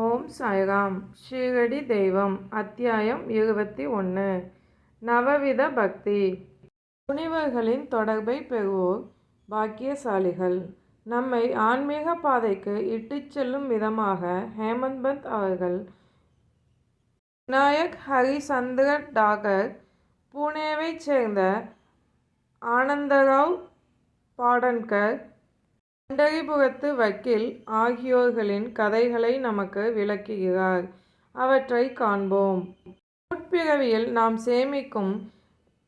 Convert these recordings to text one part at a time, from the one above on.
ஓம் சாய்ராம். ஸ்ரீரடி தெய்வம். அத்தியாயம் இருபத்தி ஒன்று நவவித பக்தி. முனிவர்களின் தொடர்பை பெறுவோர் பாக்கியசாலிகள். நம்மை ஆன்மீக பாதைக்கு இட்டுச் செல்லும் விதமாக ஹேமந்த் பந்த் அவர்கள் விநாயக் ஹரிசந்திர டாகர் புனேவைச் சேர்ந்த ஆனந்தராவ் பாடன்கர் பண்டரிபுரத்து வக்கீல் ஆகியோர்களின் கதைகளை நமக்கு விளக்குகிறார். அவற்றை காண்போம். முற்பிறவியில் நாம் சேமிக்கும்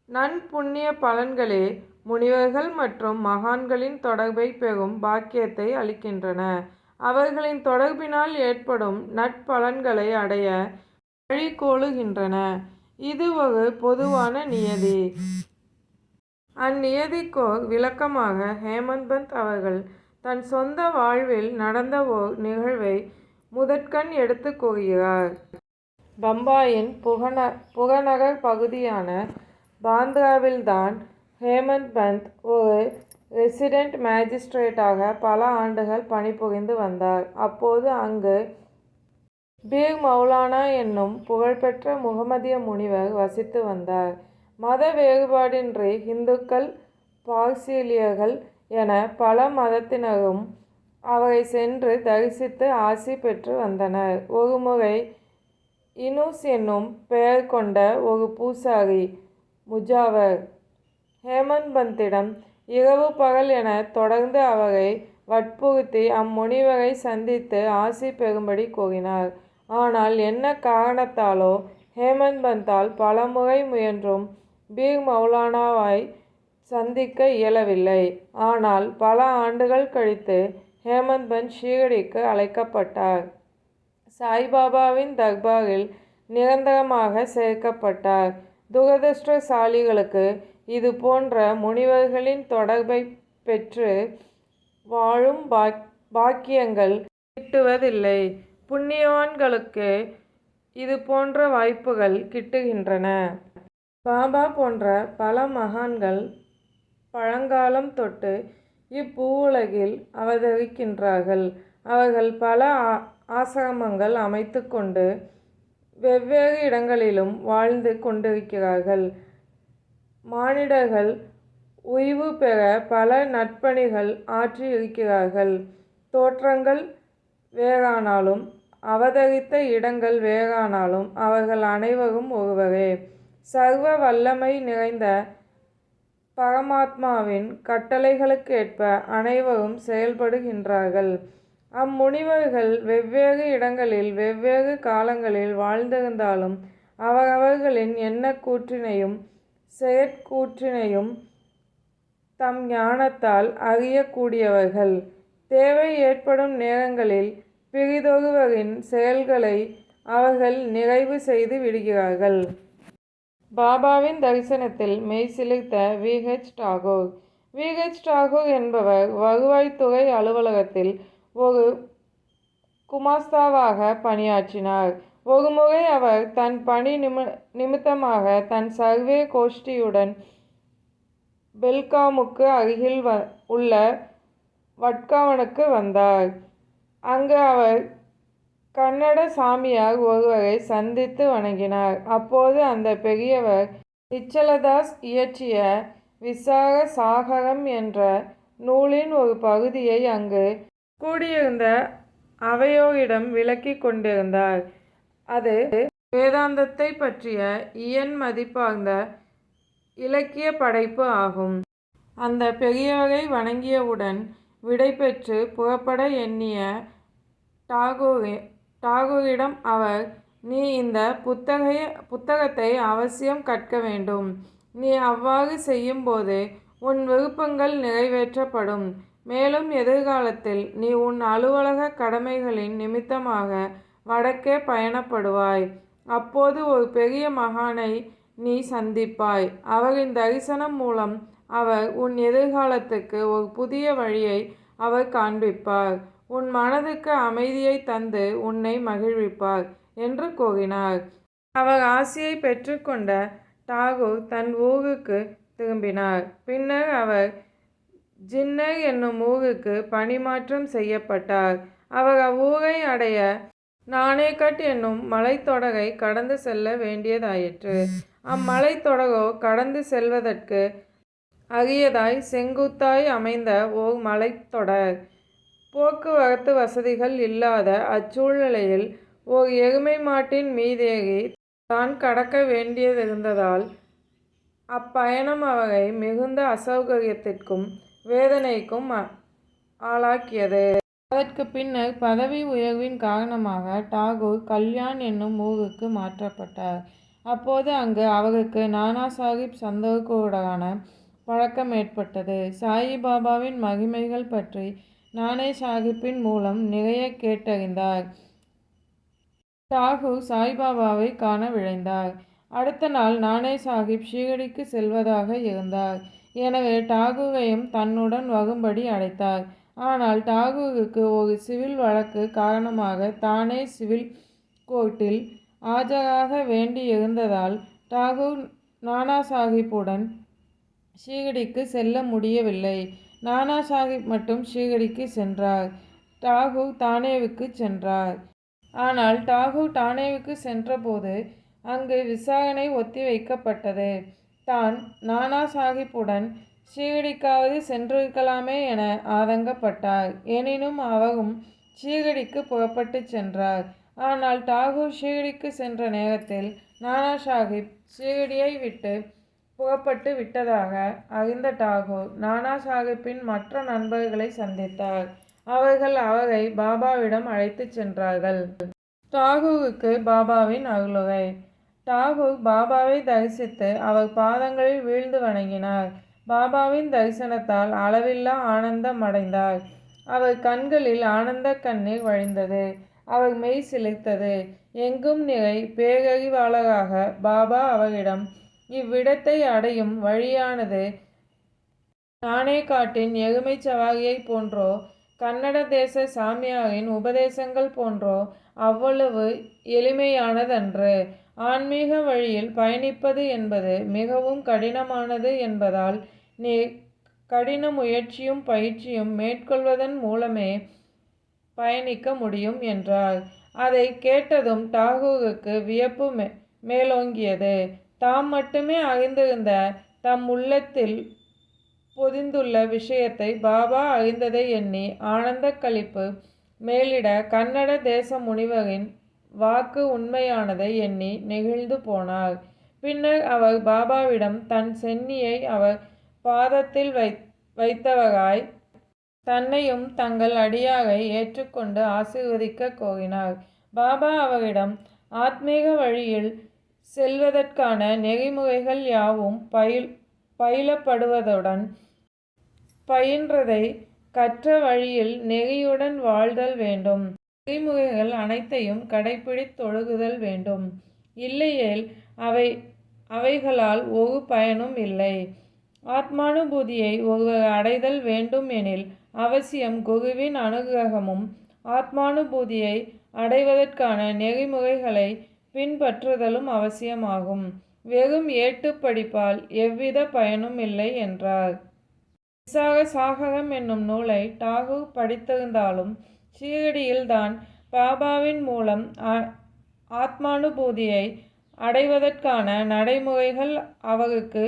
நன்புண்ணிய பலன்களே முனிவர்கள் மற்றும் மகான்களின் தொடர்பை பெறும் பாக்கியத்தை அளிக்கின்றன. அவர்களின் தொடர்பினால் ஏற்படும் நட்பலன்களை அடைய வழிகோளுகின்றன இது ஒரு பொதுவான நியதி. அந்நியதிக்கோர் விளக்கமாக ஹேமந்த் பந்த் அவர்கள் தன் சொந்த வாழ்வில் நடந்த ஓர் நிகழ்வை முதற்கண் எடுத்து கூறுகிறார். பம்பாயின் புகன புறநகர் பகுதியான பாந்த்ராவில்தான் ஹேமந்த் பந்த் ஒரு ரெசிடெண்ட் மேஜிஸ்ட்ரேட்டாக பல ஆண்டுகள் பணிபுரிந்து வந்தார். அப்போது அங்கு பீர் மௌலானா என்னும் புகழ்பெற்ற முகமதிய முனிவர் வசித்து வந்தார். மத வேறுபாடின்றி இந்துக்கள் பார்சீலியர்கள் என பல மதத்தினரும் அவரை சென்று தரிசித்து ஆசி பெற்று வந்தனர். ஒருமுறை இனூஸ் என்னும் பெயர் கொண்ட ஒரு பூசாரி முஜாவர் ஹேமந்த் பந்திடம் இரவு பகல் என தொடர்ந்து அவரை வற்புறுத்தி அம்முனிவரை சந்தித்து ஆசி பெறும்படி கூறினார். ஆனால் என்ன காரணத்தாலோ ஹேமந்த் பந்தால் பலமுறை முயன்றும் பீர் மௌலானாவாய் சந்திக்க இயலவில்லை. ஆனால் பல ஆண்டுகள் கழித்து ஹேமந்த் பன் ஷீரடிக்கு அழைக்கப்பட்டார். சாய்பாபாவின் தர்பாரில் நிரந்தரமாக சேர்க்கப்பட்டார். துரதிருஷ்டசாலிகளுக்கு இது போன்ற முனிவர்களின் தொடர்பை பெற்று வாழும் பாக் பாக்கியங்கள் கிட்டுவதில்லை. புண்ணியவான்களுக்கு இது போன்ற வாய்ப்புகள் கிட்டுகின்றன. பாபா போன்ற பல மகான்கள் பழங்காலம் தொட்டு இப்பூவுலகில் அவதரிக்கின்றார்கள். அவர்கள் பல ஆசிரமங்கள் அமைத்து கொண்டு வெவ்வேறு இடங்களிலும் வாழ்ந்து கொண்டிருக்கிறார்கள். மானிடர்கள் உய்வு பெற பல நற்பணிகள் ஆற்றி இருக்கிறார்கள் தோற்றங்கள் வேறானாலும் அவதரித்த இடங்கள் வேறானாலும் அவர்கள் அனைவரும் ஒருவரே. சர்வ வல்லமை நிறைந்த பரமாத்மாவின் கட்டளைகளுக்கேற்ப அனைவரும் செயல்படுகின்றார்கள். அம்முனிவர்கள் வெவ்வேறு இடங்களில் வெவ்வேறு காலங்களில் வாழ்ந்திருந்தாலும் அவரவர்களின் எண்ணக்கூற்றினையும் செயற்கூற்றினையும் தம் ஞானத்தால் அறியக்கூடியவர்கள். தேவை ஏற்படும் நேரங்களில் பிறிதொருவரின் செயல்களை அவர்கள் நிறைவு செய்து விடுகிறார்கள். பாபாவின் தரிசனத்தில் மெய் சிலிர்த்த V H Thakur V H Thakur என்பவர் வருவாய்த்துறை அலுவலகத்தில் ஒரு குமாஸ்தாவாக பணியாற்றினார். ஒருமுறை அவர் தன் பணி நிமி நிமித்தமாக தன் சர்வே கோஷ்டியுடன் பெல்காமுக்கு அருகில் வ உள்ள வட்காவனுக்கு வந்தார். அங்கு அவர் கன்னட சாமியார் ஒருவரை சந்தித்து வணங்கினார். அப்போது அந்த பெரியவர் இச்சலதாஸ் இயற்றிய விசார சாகரம் என்ற நூலின் ஒரு பகுதியை அங்கு கூடியிருந்த அவையோரிடம் விளக்கி கொண்டிருந்தார். அது வேதாந்தத்தை பற்றிய இயன் மதிப்பார்ந்த இலக்கிய படைப்பு ஆகும். அந்த பெரியவரை வணங்கியவுடன் விடைபெற்று புறப்பட எண்ணிய டாகோரின் டாகூரிடம் அவர் நீ இந்த புத்தகைய புத்தகத்தை அவசியம் கற்க வேண்டும். நீ அவ்வாறு செய்யும்போது உன் விருப்பங்கள் நிறைவேற்றப்படும். மேலும் எதிர்காலத்தில் நீ உன் அலுவலக கடமைகளின் நிமித்தமாக வடக்கே பயணப்படுவாய். அப்போது ஒரு பெரிய மகானை நீ சந்திப்பாய். அவரின் தரிசனம் மூலம் அவர் உன் எதிர்காலத்துக்கு ஒரு புதிய வழியை அவர் காண்பிப்பார். உன் மனதுக்கு அமைதியை தந்து உன்னை மகிழ்விப்பார் என்று கூறினார் அவர் ஆசையை பெற்றுக்கொண்ட டாகூர் தன் ஊருக்கு திரும்பினார் பின்னர் அவர் ஜின்னர் என்னும் ஊருக்கு பணிமாற்றம் செய்யப்பட்டார் அவர் அவ்வூரை அடைய நானேகட் என்னும் மலைத்தொடரை கடந்து செல்ல வேண்டியதாயிற்று. அம்மலைத்தொடரோ கடந்து செல்வதற்கு அரியதாய் செங்குத்தாய் அமைந்த ஓர் மலைத்தொடர். போக்குவரத்து வசதிகள் இல்லாத அச்சூழ்நிலையில் ஓர் எருமை மாட்டின் மீதேறித் தான் கடக்க வேண்டியதிருந்ததால் அப்பயணம் அவரை மிகுந்த அசௌகரியத்திற்கும் வேதனைக்கும் ஆளாக்கியது. அதற்கு பின்னர் பதவி உயர்வின் காரணமாக டாகூர் கல்யாண் என்னும் ஊருக்கு மாற்றப்பட்டார். அப்போது அங்கு அவருக்கு நானா சாஹிப் சந்திரகுருவுடனான பழக்கம் ஏற்பட்டது. சாயிபாபாவின் மகிமைகள் பற்றி நானே சாஹிப்பின் மூலம் நிறையக் கேட்டறிந்தார். டாகூர் சாய்பாபாவை காண விழைந்தார். அடுத்த நாள் நானே சாஹிப் ஷீரடிக்கு செல்வதாக இருந்தார். எனவே டாகூரையும் தன்னுடன் வரும்படி அழைத்தார். ஆனால் டாகூருக்கு ஒரு சிவில் வழக்கு காரணமாக தானே சிவில் கோர்ட்டில் ஆஜராக வேண்டியிருந்ததால் டாகூர் நானா சாஹிப்புடன் ஷீரடிக்கு செல்ல முடியவில்லை. நானா சாஹிப் மட்டும் ஷீரடிக்குச் சென்றார். டாகூர் தானேவுக்கு சென்றார். ஆனால் டாகூர் தானேவுக்கு சென்றபோது அங்கு விசாரணை ஒத்தி வைக்கப்பட்டது. தான் சாஹிப்புடன் ஸ்ரீகடிக்காவது சென்றிருக்கலாமே என ஆதங்கப்பட்டார். எனினும் அவரும் ஸ்ரீகடிக்கு புறப்பட்டுச் சென்றார். ஆனால் டாகூர் ஷீகடிக்கு சென்ற நேரத்தில் நானா சாஹிப் ஸ்ரீகடியை விட்டு புறப்பட்டு விட்டதாக அறிந்த டாகூர் நானா சாஹிப்பின் மற்ற நண்பர்களை சந்தித்தார். அவர்கள் அவரை பாபாவிடம் அழைத்துச் சென்றார்கள். டாகூருக்கு பாபாவின் அருளுரை டாகூர் பாபாவை தரிசித்து அவர் பாதங்களில் வீழ்ந்து வணங்கினார். பாபாவின் தரிசனத்தால் அளவில்லா ஆனந்தம் அடைந்தார் அவர் கண்களில் ஆனந்தக் கண்ணீர் வழிந்தது. அவர் மெய் சிலிர்த்தது. எங்கும் நிறை பேரறிவாளராக பாபா அவரிடம் இவ்விடத்தை அடையும் வழியானது நானேகாட்டின் எருமைச் சவாரியைப் போன்றோ கன்னட தேச சாமியாரின் உபதேசங்கள் போன்றோ அவ்வளவு எளிமையானதன்று. ஆன்மீக வழியில் பயணிப்பது என்பது மிகவும் கடினமானது என்பதால் நீ கடின முயற்சியும் பயிற்சியும் மேற்கொள்வதன் மூலமே பயணிக்க முடியும் என்றார். அதை கேட்டதும் டாகூருக்கு வியப்பு மே மேலோங்கியது. தாம் மட்டுமே அறிந்திருந்த தம் உள்ளத்தில் பொதிந்துள்ள விஷயத்தை பாபா அறிந்ததை எண்ணி ஆனந்த கழிப்பு மேலிட கன்னட தேச முனிவரின் வாக்கு உண்மையானதை எண்ணி நெகிழ்ந்து போனார். பின்னர் அவர் பாபாவிடம் தன் சென்னியை அவர் பாதத்தில் வைத்தவராய் தன்னையும் தங்கள் அடியாரை ஏற்றுக்கொண்டு ஆசீர்வதிக்கக் கோரினார். பாபா அவரிடம் ஆத்மீக வழியில் செல்வதற்கான நெறிமுறைகள் யாவும் பயில் பயிலப்படுவதுடன் பயின்றதை கற்ற வழியில் நெறியுடன் வாழ்தல் வேண்டும். நெறிமுறைகள் அனைத்தையும் கடைப்பிடித்தொழுகுதல் வேண்டும். இல்லையேல் அவை அவைகளால் ஒரு பயனும் இல்லை. ஆத்மானுபூதியை ஒருவர் அடைதல் வேண்டும் எனில் அவசியம் குருவின் அனுகிரகமும் ஆத்மானுபூதியை அடைவதற்கான நெறிமுறைகளை பின்பற்றுதலும் அவசியமாகும். வெறும் ஏட்டுப் படிப்பால் பயனும் இல்லை என்றார். விசாக சாகரம் என்னும் நூலை டாகூர் படித்திருந்தாலும் ஷீரடியில் தான் பாபாவின் மூலம் ஆத்மானுபூதியை அடைவதற்கான நடைமுறைகள் அவருக்கு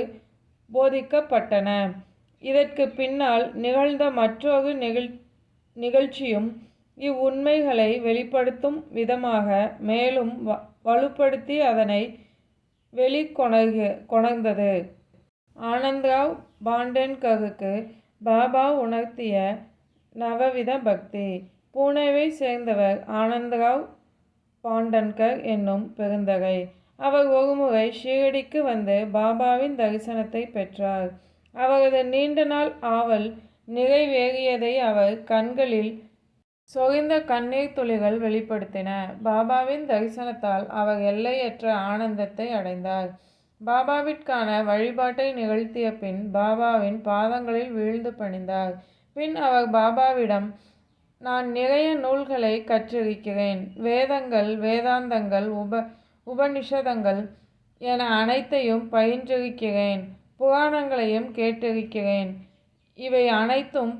போதிக்கப்பட்டன. இதற்கு பின்னால் நிகழ்ந்த மற்றொரு நிகழ் நிகழ்ச்சியும் இவ்வுண்மைகளை வெளிப்படுத்தும் விதமாக மேலும் வலுப்படுத்தி அதனை வெளிக் கொணர்ந்தது. ஆனந்தராவ் பாண்டேர்கருக்கு பாபா உணர்த்திய நவவித பக்தி. பூனேவை சேர்ந்தவர் ஆனந்தராவ் பாண்டன்கர் என்னும் பெருந்தகை. அவர் ஒருமுறை ஷீரடிக்கு வந்து பாபாவின் தரிசனத்தைப் பெற்றார். அவரது நீண்ட நாள் ஆவல் நிறைவேறியதை அவர் கண்களில் சொகிந்த கண்ணீர் துளிகள் வெளிப்படுத்தின. பாபாவின் தரிசனத்தால் அவர் எல்லையற்ற ஆனந்தத்தை அடைந்தார். பாபாவிற்கான வழிபாட்டை நிகழ்த்திய பின் பாபாவின் பாதங்களில் வீழ்ந்து பணிந்தார். பின் அவர் பாபாவிடம் நான் நிறைய நூல்களை கற்றிருக்கிறேன். வேதங்கள் வேதாந்தங்கள் உப உபநிஷதங்கள் என அனைத்தையும் பயின்றிருக்கிறேன். புராணங்களையும் கேட்டிருக்கிறேன். இவை அனைத்தும்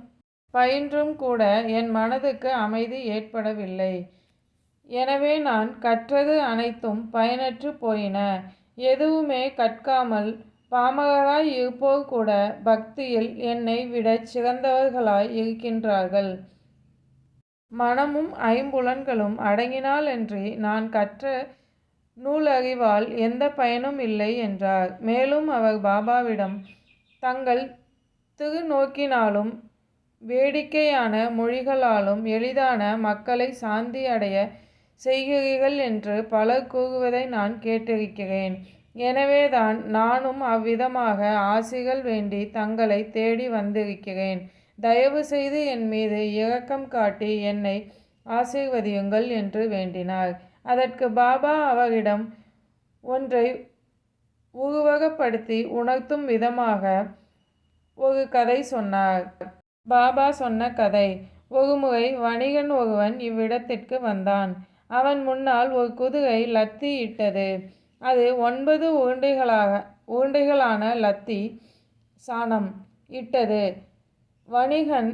பயின்றும் கூட என் மனதுக்கு அமைதி ஏற்படவில்லை. எனவே நான் கற்றது அனைத்தும் பயனற்றுப் போயின. எதுவுமே கற்காமல் பாமகராய் இருப்போர் கூட பக்தியில் என்னை விடச் சிறந்தவர்களாய் இருக்கின்றார்கள். மனமும் ஐம்புலன்களும் அடங்கினாலன்றி நான் கற்ற நூலறிவால் எந்த பயனும் இல்லை என்றார். மேலும் அவர் பாபாவிடம் தங்கள் திருநோக்கினாலும் வேடிக்கையான மொழிகளாலும் எளிதான மக்களை சாந்தி அடைய செய்கிறீர்கள் என்று பலர் கூறுவதை நான் கேட்டிருக்கிறேன். எனவேதான் நானும் அவ்விதமாக ஆசிகள் வேண்டி தங்களை தேடி வந்திருக்கிறேன். தயவு செய்து என் மீது இரக்கம் காட்டி என்னை ஆசீர்வதியுங்கள் என்று வேண்டினார். அதற்கு பாபா அவரிடம் ஒன்றை உருவகப்படுத்தி உணர்த்தும் விதமாக ஒரு கதை சொன்னார். பாபா சொன்ன கதை ஒருமுறை வணிகன் ஒருவன் இவ்விடத்திற்கு வந்தான். அவன் முன்னால் ஒரு குதிரை லத்தி இட்டது. அது ஒன்பது உருண்டைகளாக உருண்டைகளான லத்தி சாணம் இட்டது. வணிகன்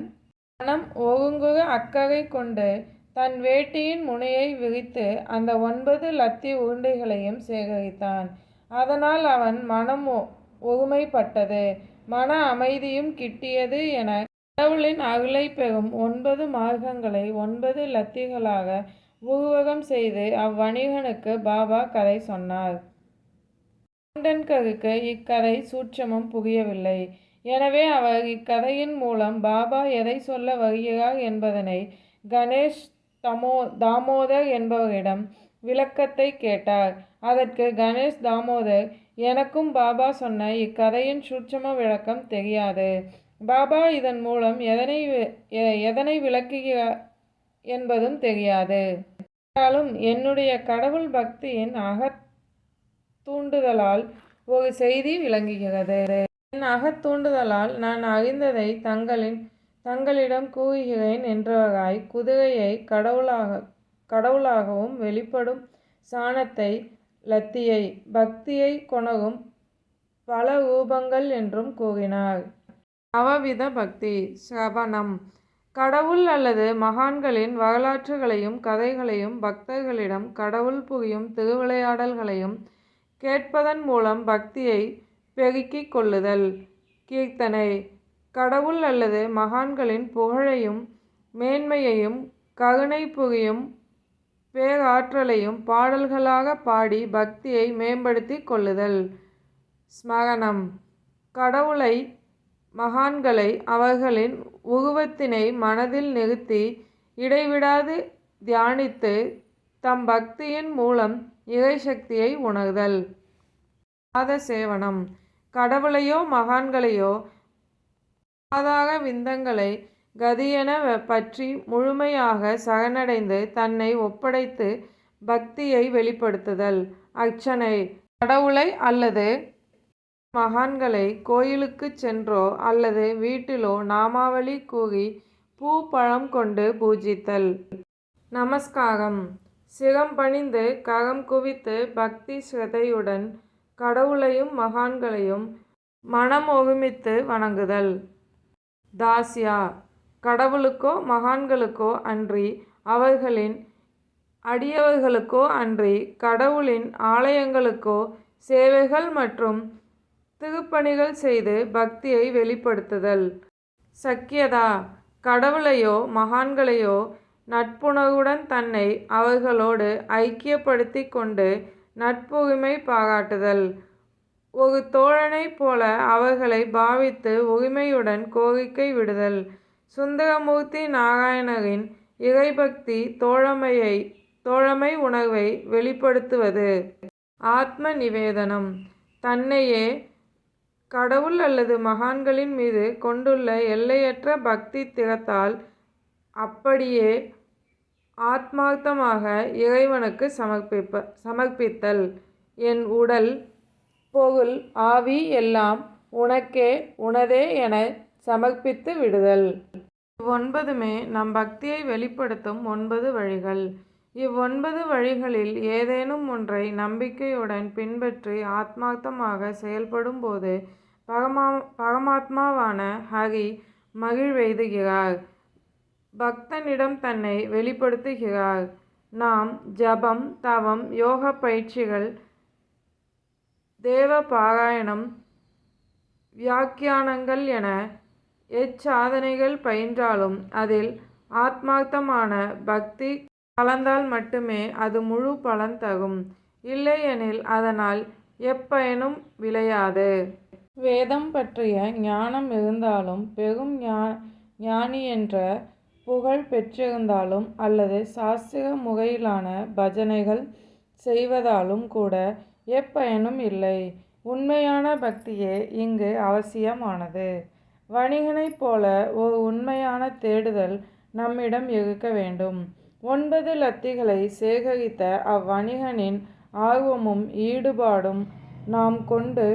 மனம் ஒழுங்குக அக்கறை கொண்டு தன் வேட்டியின் முனையை விரித்து அந்த ஒன்பது லத்தி உருண்டைகளையும் சேகரித்தான். அதனால் அவன் மனம் ஒருமைப்பட்டது. மன அமைதியும் கிட்டியது என கடவுளின் அருளைப் பெறும் ஒன்பது மார்க்கங்களை ஒன்பது லத்திகளாக உருவகம் செய்து அவ்வணிகனுக்கு பாபா கதை சொன்னார். மாண்டன்கருக்கு இக்கதை சூட்சமும் புரியவில்லை. எனவே அவர் இக்கதையின் மூலம் பாபா எதை சொல்ல வருகிறார் என்பதனை கணேஷ் தாமோதர் என்பவரிடம் விளக்கத்தைக் கேட்டார். அதற்கு கணேஷ் தாமோதர் எனக்கும் பாபா சொன்ன இக்கதையின் சூட்சம விளக்கம் தெரியாது. பாபா இதன் மூலம் எதனை எதனை விளக்குகிறார் என்பதும் தெரியாது. என்றாலும் என்னுடைய கடவுள் பக்தியின் அகத் தூண்டுதலால் ஒரு செய்தி விளங்குகிறது. என் அகத் தூண்டுதலால் நான் தங்களின் தங்களிடம் கூறுகிறேன் என்றவராய் கடவுளாக கடவுளாகவும் வெளிப்படும் சாணத்தை லத்தியை பக்தியைக் கொணரும் பல ரூபங்கள் என்றும் கூறினார். நவவித பக்தி சவணம் கடவுள் அல்லது மகான்களின் வரலாற்றுகளையும் கதைகளையும் பக்தர்களிடம் கடவுள் புரியும் திருவிளையாடல்களையும் கேட்பதன் மூலம் பக்தியை பெருக்கிக் கொள்ளுதல். கீர்த்தனை கடவுள் அல்லது மகான்களின் புகழையும் மேன்மையையும் கருணை புரியும் பேராற்றலையும் பாடல்களாகப் பாடி பக்தியை மேம்படுத்தி கொள்ளுதல். ஸ்மரணம் கடவுளை மகான்களை அவர்களின் உருவத்தினை மனதில் நிறுத்தி இடைவிடாது தியானித்து தம் பக்தியின் மூலம் இறைசக்தியை உணர்தல். பாத சேவனம் கடவுளையோ மகான்களையோ பாதார விந்தங்களை கதியென பற்றி முழுமையாக சரணடைந்து தன்னை ஒப்படைத்து பக்தியை வெளிப்படுத்துதல். அர்ச்சனை கடவுளை அல்லது மகான்களை கோயிலுக்குச் சென்றோ அல்லது வீட்டிலோ நாமாவளி கூகி பூ பழம் கொண்டு பூஜித்தல். நமஸ்காரம் சிரம் பணிந்து கரம் குவித்து பக்தி சிரத்தையுடன் கடவுளையும் மகான்களையும் மனம் ஒருமித்து வணங்குதல். தாஸ்யா கடவுளுக்கோ மகான்களுக்கோ அன்றி அவர்களின் அடியவர்களுக்கோ அன்றி கடவுளின் ஆலயங்களுக்கோ சேவைகள் மற்றும் திருப்பணிகள் செய்து பக்தியை வெளிப்படுத்துதல். சக்கியதா கடவுளையோ மகான்களையோ நட்புணர்வுடன் தன்னை அவர்களோடு ஐக்கியப்படுத்தி கொண்டு நட்புரிமை பாராட்டுதல். ஒரு தோழனைப் போல அவர்களை பாவித்து உரிமையுடன் கோரிக்கை விடுதல். சுந்தரமூர்த்தி நாராயணரின் இறைபக்தி தோழமை உணர்வை வெளிப்படுத்துவது. ஆத்ம நிவேதனம் தன்னையே கடவுள் அல்லது மகான்களின் மீது கொண்டுள்ள எல்லையற்ற பக்தி திறத்தால் அப்படியே ஆத்மார்த்தமாக இறைவனுக்குச் சமர்ப்பித்தல். என் உடல் பொருள் ஆவி எல்லாம் உனக்கே உனதே என சமர்ப்பித்து விடுதல். இவ்வொன்பதுமே நம் பக்தியை வெளிப்படுத்தும் ஒன்பது வழிகள். இவ்வொன்பது வழிகளில் ஏதேனும் ஒன்றை நம்பிக்கையுடன் பின்பற்றி ஆத்மார்த்தமாக செயல்படும் போது பரமாத்மாவான ஹரி மகிழ்வெய்துகிறார். பக்தனிடம் தன்னை வெளிப்படுத்துகிறார். நாம் ஜபம் தவம் யோக பயிற்சிகள் தேவ பாராயணம் வியாக்கியானங்கள் என எச்சாதனைகள் பயின்றாலும் அதில் ஆத்மார்த்தமான பக்தி கலந்தால் மட்டுமே அது முழு பலன் தரும் இல்லையெனில் அதனால் எப்பயனும் விளையாது வேதம் பற்றிய ஞானம் இருந்தாலும் பெரும் ஞா ஞானி என்ற புகழ் பெற்றிருந்தாலும் அல்லது சாஸ்திர முறையிலான பஜனைகள் செய்வதாலும் கூட எப்பயனும் இல்லை. உண்மையான பக்தியே இங்கு அவசியமானது. வணிகனைப் போல ஒரு உண்மையான தேடுதல் நம்மிடம் இருக்க வேண்டும். ஒன்பது லத்திகளை சேகரித்த அவ்வணிகனின் ஆர்வமும் ஈடுபாடும் நாம் கொண்டு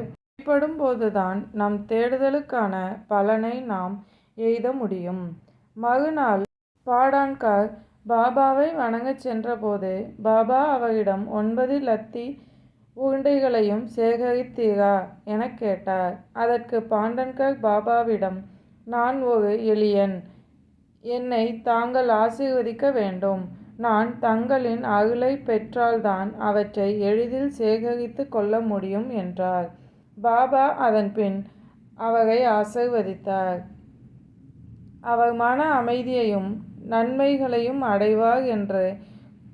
வெளிப்படும் போதுதான் நம் தேடுதலுக்கான பலனை நாம் எய்த முடியும். மறுநாள் பாடான்கார் பாபாவை வணங்கச் சென்றபோது பாபா அவரிடம் ஒன்பது லத்தி உருண்டைகளையும் சேகரித்தீரா எனக் கேட்டார். அதற்கு பாண்டன்கர் பாபாவிடம் நான் ஒரு எளியன். என்னை தாங்கள் ஆசீர்வதிக்க வேண்டும். நான் தங்களின் அருளை பெற்றால்தான் அவற்றை எளிதில் சேகரித்து கொள்ள முடியும் என்றார். பாபா அதன் பின் அவரை ஆசீர்வதித்தார். அவர் மன அமைதியையும் நன்மைகளையும் அடைவார் என்று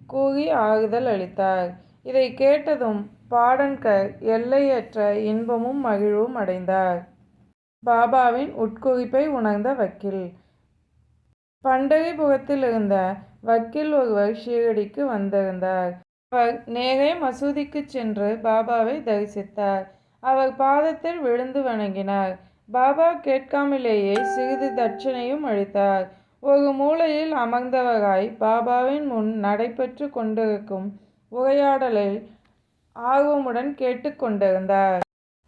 கூறி ஆறுதல் அளித்தார். இதை கேட்டதும் பாடன்கர் எல்லையற்ற இன்பமும் மகிழ்வும் அடைந்தார். பாபாவின் உட்குறிப்பை உணர்ந்த வக்கீல். பண்டரிபுரத்தில் இருந்த வக்கீல் ஒருவர் ஷீரடிக்கு வந்திருந்தார். அவர் நேரே மசூதிக்கு சென்று பாபாவை தரிசித்தார். அவர் பாதத்தில் விழுந்து வணங்கினார். பாபா கேட்காமலேயே சிறிது தட்சணையும் அளித்தார். ஒரு மூலையில் அமர்ந்தவராய் பாபாவின் முன் நடைபெற்று கொண்டிருக்கும் உரையாடலை ஆர்வமுடன் கேட்டுக்கொண்டிருந்தார்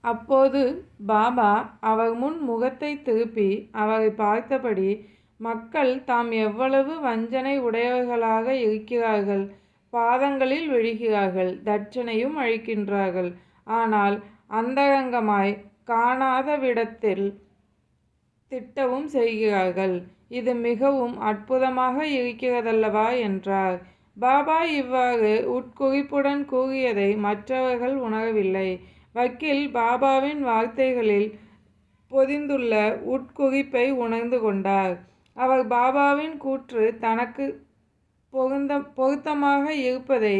அப்போது பாபா அவர் முன் முகத்தை திருப்பி அவரை பார்த்தபடி மக்கள் தாம் எவ்வளவு வஞ்சனை உடையவர்களாக இருக்கிறார்கள் பாதங்களில் விழுகிறார்கள் தட்சணையும் அழிக்கின்றார்கள். ஆனால் அந்தரங்கமாய் காணாத விடத்தில் திட்டவும் செய்கிறார்கள். இது மிகவும் அற்புதமாக இருக்கிறதல்லவா என்றார். பாபா இவ்வாறு உட்குறிப்புடன் கூறியதை மற்றவர்கள் உணரவில்லை. வக்கீல் பாபாவின் வார்த்தைகளில் பொதிந்துள்ள உட்குறிப்பை உணர்ந்து கொண்டார். அவர் பாபாவின் கூற்று தனக்கு பொருந்த பொருத்தமாக இருப்பதை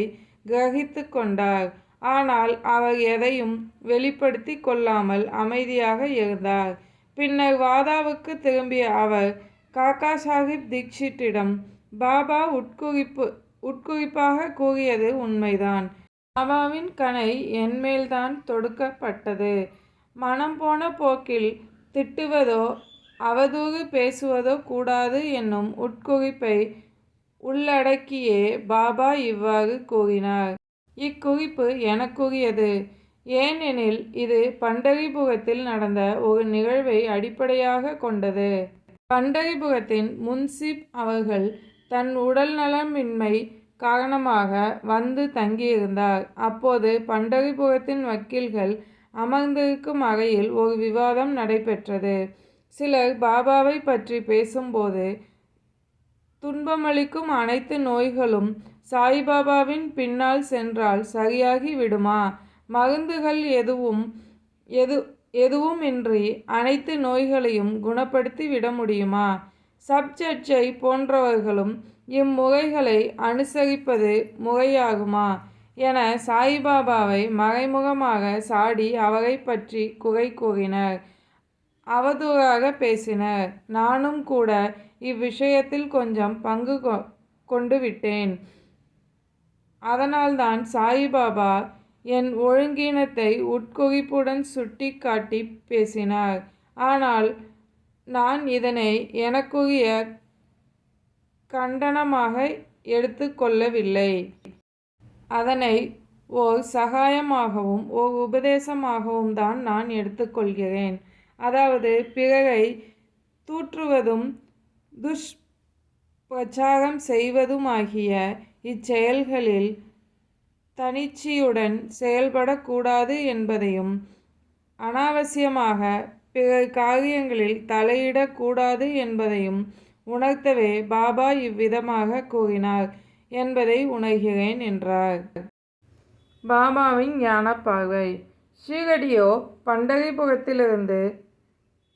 கிரகித்து கொண்டார். ஆனால் அவர் எதையும் வெளிப்படுத்தி கொள்ளாமல் அமைதியாக இருந்தார். பின்னர் வாதாவுக்கு திரும்பிய அவர் காக்கா சாஹிப் தீக்ஷித்திடம் பாபா உட்குறிப்பு உட்குறிப்பாக கூறியது உண்மைதான். பாபாவின் கணை என்மேல்தான் தொடுக்கப்பட்டது. மனம் போன போக்கில் திட்டுவதோ அவதூறு பேசுவதோ கூடாது என்னும் உட்குறிப்பை உள்ளடக்கியே பாபா இவ்வாறு கூறினார். இக்குறிப்பு எனக்குரியது ஏனெனில் இது பண்டரிபுரத்தில் நடந்த ஒரு நிகழ்வை அடிப்படையாக கொண்டது. பண்டரிபுரத்தின் முன்சிப் அவர்கள் தன் உடல் நலமின்மை காரணமாக வந்து தங்கியிருந்தார். அப்போது பண்டரிபுரத்தின் வக்கீல்கள் அமர்ந்திருக்கும் அறையில் ஒரு விவாதம் நடைபெற்றது. சிலர் பாபாவை பற்றி பேசும்போது துன்பமளிக்கும் அனைத்து நோய்களும் சாய்பாபாவின் பின்னால் சென்றால் சரியாகி விடுமா? மருந்துகள் எதுவும் எது எதுவும் இன்றி அனைத்து நோய்களையும் குணப்படுத்தி விட முடியுமா? சப்ஜட்ஜை போன்றவர்களும் இம்முறைகளை அனுசரிப்பது முறையாகுமா? என சாய்பாபாவை மறைமுகமாக சாடி அவரை பற்றி குறை கூறினர். அவதூறாக பேசினர். நானும் கூட இவ்விஷயத்தில் கொஞ்சம் பங்கு கொண்டு விட்டேன் அதனால்தான் சாயிபாபா என் ஒழுங்கீனத்தை உட்குறிப்புடன் சுட்டி காட்டி பேசினார். ஆனால் நான் இதனை எனக்குரிய கண்டனமாக எடுத்துக்கொள்ளவில்லை அதனை ஓர் சகாயமாகவும் ஓர் உபதேசமாகவும் தான் நான் எடுத்துக்கொள்கிறேன் அதாவது பிறரை தூற்றுவதும் துஷ்பிரச்சாரம் செய்வதுமாகிய இச்செயல்களில் தனிச்சியுடன் செயல்படக்கூடாது என்பதையும் அனாவசியமாக பிறர் காரியங்களில் தலையிடக்கூடாது என்பதையும் உணர்த்தவே பாபா இவ்விதமாக கூறினார் என்பதை உணர்கிறேன் என்றார். பாபாவின் ஞான பார்வை ஷீரடியோ பண்டரிபுரத்திலிருந்து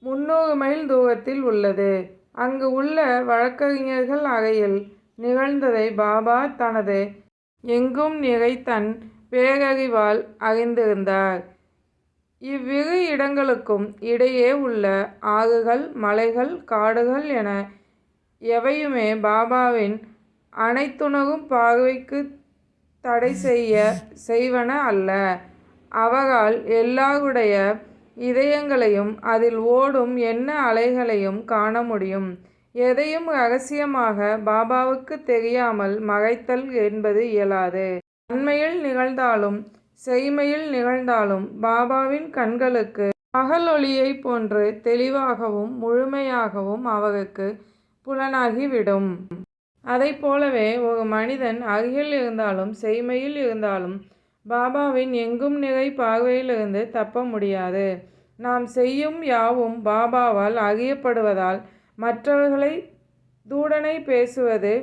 முன்னூறு மைல் தூரத்தில் உள்ளது. அங்கு உள்ள வழக்கறிஞர்கள் அறையில் நிகழ்ந்ததை பாபா தனது எங்கும் நிகைத்தன் பேரறிவால் அறிந்திருந்தார். இவ்விரு இடங்களுக்கும் இடையே உள்ள ஆறுகள் மலைகள் காடுகள் என எவையுமே பாபாவின் அனைத்துணரும் பார்வைக்கு தடை செய்ய செய்வன அல்ல. அவரால் எல்லாருடைய இதயங்களையும் அதில் ஓடும் எண்ண அலைகளையும் காண முடியும்? எதையும் ரகசியமாக பாபாவுக்கு தெரியாமல் மறைத்தல் என்பது இயலாது. நன்மையில் நிகழ்ந்தாலும் செய்மையில் நிகழ்ந்தாலும் பாபாவின் கண்களுக்கு பகலொளியை போன்று தெளிவாகவும் முழுமையாகவும் அவருக்கு புலனாகிவிடும். அதைப் போலவே ஒரு மனிதன் அருகில் இருந்தாலும் செய்மையில் இருந்தாலும் பாபாவின் எங்கும் நிறை பார்வையிலிருந்து தப்ப முடியாது. நாம் செய்யும் யாவும் பாபாவால் அறியப்படுவதால் மற்றவர்களை தூடனை பேசுவது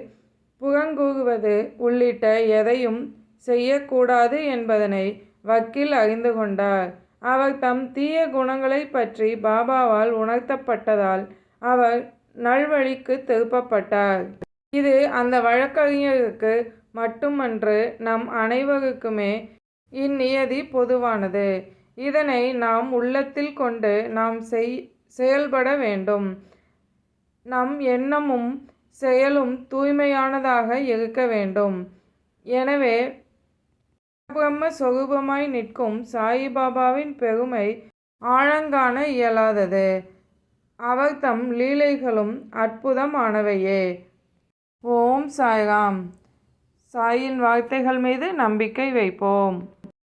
புகங்கூகுவது உள்ளிட்ட எதையும் செய்யக்கூடாது என்பதனை வக்கீல் அறிந்து கொண்டார். அவர் தம் தீய குணங்களை பற்றி பாபாவால் உணர்த்தப்பட்டதால் அவர் நல்வழிக்கு திருப்பப்பட்டார். இது அந்த வழக்கறிஞருக்கு மட்டுமன்று நம் அனைவருக்குமே இந்நியதி பொதுவானது. இதனை நாம் உள்ளத்தில் கொண்டு நாம் செய் செயல்பட வேண்டும். நம் எண்ணமும் செயலும் தூய்மையானதாக இருக்க வேண்டும். எனவே பிரம்ம சொரூபமாய் நிற்கும் சாயிபாபாவின் பெருமை ஆழங்காண இயலாதது. அவர் தம் லீலைகளும் அற்புதமானவையே. ஓம் சாய்ராம். சாயின் வார்த்தைகள் மீது நம்பிக்கை வைப்போம்.